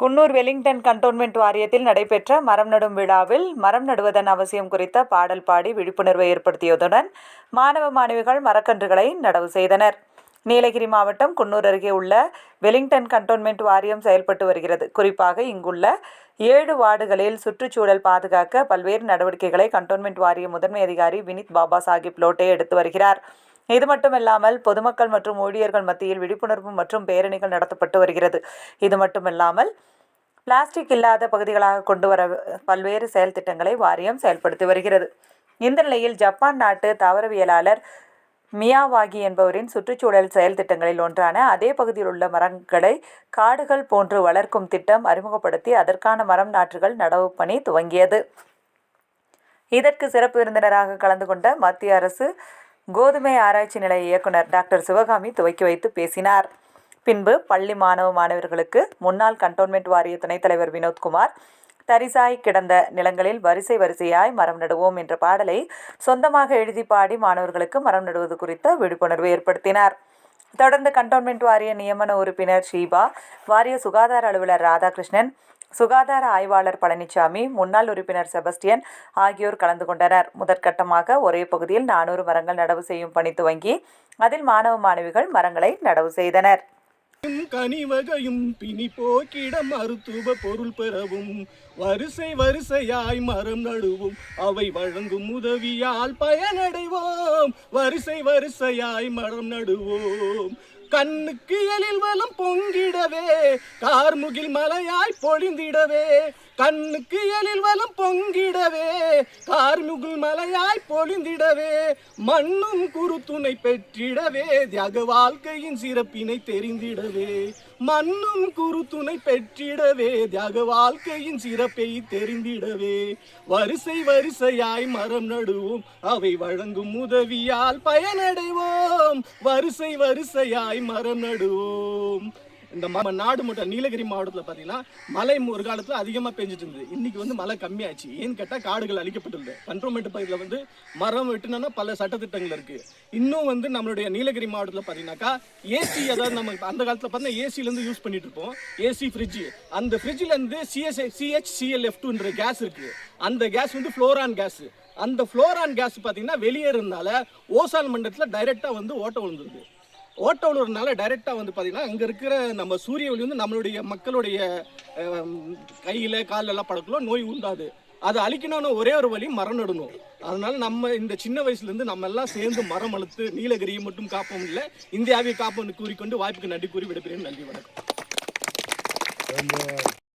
Coonoor Wellington cantonment வாரியத்தில் நடைபெற்ற மரம் நடும் விழாவில் மரம் நடுவதன் அவசியம் குறித்த பாடல் பாடி விழிப்புணர்வை ஏற்படுத்தியதுடன் மாணவ மாணவிகள் மரக்கன்றுகளை நடவு செய்தனர். நீலகிரி மாவட்டம் குன்னூர் அருகே உள்ள வெலிங்டன் கண்டோன்மெண்ட் வாரியம் செயல்பட்டு வருகிறது. குறிப்பாக இங்குள்ள ஏழு வார்டுகளில் சுற்றுச்சூழல் பாதுகாக்க பல்வேறு நடவடிக்கைகளை கண்டோன்மெண்ட் வாரிய முதன்மை அதிகாரி வினித் பாபா சாஹிப் லோட்டே எடுத்து வருகிறார். இது மட்டுமில்லாமல் பொதுமக்கள் மற்றும் ஊழியர்கள் மத்தியில் விழிப்புணர்வு மற்றும் பேரணிகள் நடத்தப்பட்டு வருகிறது. இது மட்டுமில்லாமல் பிளாஸ்டிக் இல்லாத பகுதிகளாக கொண்டு வர பல்வேறு செயல் திட்டங்களை வாரியம் செயல்படுத்தி வருகிறது. இந்த நிலையில் ஜப்பான் நாட்டு தாவரவியலாளர் மியாவாகி என்பவரின் சுற்றுச்சூழல் செயல் திட்டங்களில் ஒன்றான அதே பகுதியில் உள்ள மரங்களை காடுகள் போன்று வளர்க்கும் திட்டம் அறிமுகப்படுத்தி அதற்கான மரம் நாற்றுகள் நடவு பணி துவங்கியது. இதற்கு சிறப்பு விருந்தினராக கலந்து கொண்ட மத்திய அரசு கோதுமை ஆராய்ச்சி நிலைய இயக்குனர் டாக்டர் சிவகாமி துவக்கி வைத்து பேசினார். பின்பு பள்ளி மாணவ மாணவர்களுக்கு முன்னாள் கண்டோன்மெண்ட் வாரிய துணைத் தலைவர் வினோத்குமார் தரிசாய் கிடந்த நிலங்களில் வரிசை வரிசையாய் மரம் நடுவோம் என்ற பாடலை சொந்தமாக எழுதி பாடி மாணவர்களுக்கு மரம் நடுவது குறித்த விழிப்புணர்வு ஏற்படுத்தினார். தொடர்ந்து கண்டோன்மெண்ட் வாரிய நியமன உறுப்பினர் ஷீபா வாரிய சுகாதார அலுவலர் ராதாகிருஷ்ணன் சுகாதார ஆய்வாளர் பழனிசாமி முன்னாள் உறுப்பினர் செபஸ்டியன் ஆகியோர் கலந்து கொண்டனர். முதற்கட்டமாக ஒரே பகுதியில் நானூறு மரங்கள் நடவு செய்யும் பணி துவங்கி அதில் மாணவ மாணவிகள் மரங்களை நடவு செய்தனர். கனிவகையும் பிணி போக்கிட மருத்துவ பொருள் பெறவும் வரிசை வரிசையாய் மரம் நடுவோம் அவை வழங்கும் உதவியால் பயனடைவோம். வரிசை வரிசையாய் மரம் நடுவோம். கண்ணுக்கு எழில் வலம் பொங்கிடவே கார்முகில் மலையாய் பொழிந்திடவே. கண்ணுக்கு எழில் வலம் பொங்கிடவே கார்முகில் மலையாய் பொழிந்திடவே. மண்ணும் குருத்துணை பெற்றிடவே தியாக வாழ்க்கையின் சிறப்பினை தெரிந்திடவே. மண்ணும் குருத்துணை பெற்றிடவே தியாக வாழ்க்கையின் சிறப்பை தெரிந்திடவே. வரிசை வரிசையாய் மரம் நடுவோம் அவை வழங்கும் உதவியால் பயனடைவோம். வரிசை வரிசையாய் மரம் நடுவோம் இந்த ம- நாடு மட்டும் நீலகிரி மாவட்டத்தில் பார்த்தீங்கன்னா மழை ஒரு காலத்தில் அதிகமாக பெஞ்சிட்டு இருந்தது. இன்னைக்கு வந்து மழை கம்மியாச்சு. ஏன்னு கேட்டால் காடுகள் அழிக்கப்பட்டுள்ளது. கண்ட்ரோல்மெண்ட் பகுதியில் வந்து மரம் வெட்டுனா பல சட்டத்திட்டங்கள் இருக்கு. இன்னும் வந்து நம்மளுடைய நீலகிரி மாவட்டத்தில் பார்த்தீங்கன்னாக்கா ஏசி அதாவது நம்ம அந்த காலத்தில் பார்த்தீங்கன்னா ஏசிலேருந்து யூஸ் பண்ணிட்டு இருப்போம். ஏசி ஃப்ரிட்ஜ் அந்த ஃப்ரிட்ஜிலேருந்து சிஎஸ்ஐ சிஹெச்சிஎல் எஃப் டூன்ற கேஸ் இருக்கு. அந்த கேஸ் வந்து ஃப்ளோரான் கேஸ் அந்த ஃப்ளோரான் கேஸ் பார்த்தீங்கன்னா வெளியேறதுனால ஓசான் மண்டலத்தில் டைரெக்டாக வந்து ஓட்ட விழுந்துருது. ஓட்ட டைரெக்டாக வந்து பார்த்தீங்கன்னா அங்கே இருக்கிற நம்ம சூரிய ஒளி வந்து நம்மளுடைய மக்களுடைய கையில் காலெல்லாம் படக்குள்ள நோய் உண்டாது. அதை அழிக்கணும்னு ஒரே ஒரு வழி மரம் நடணும். அதனால நம்ம இந்த சின்ன வயசுலேருந்து நம்ம எல்லாம் சேர்ந்து மரம் வளர்த்து நீலகிரியை மட்டும் காப்போம் இல்லை இந்தியாவை காப்போம்னு கூறிக்கொண்டு வாய்ப்புக்கு நன்றி கூறி விடைபெறுகிறேன். நன்றி வணக்கம்.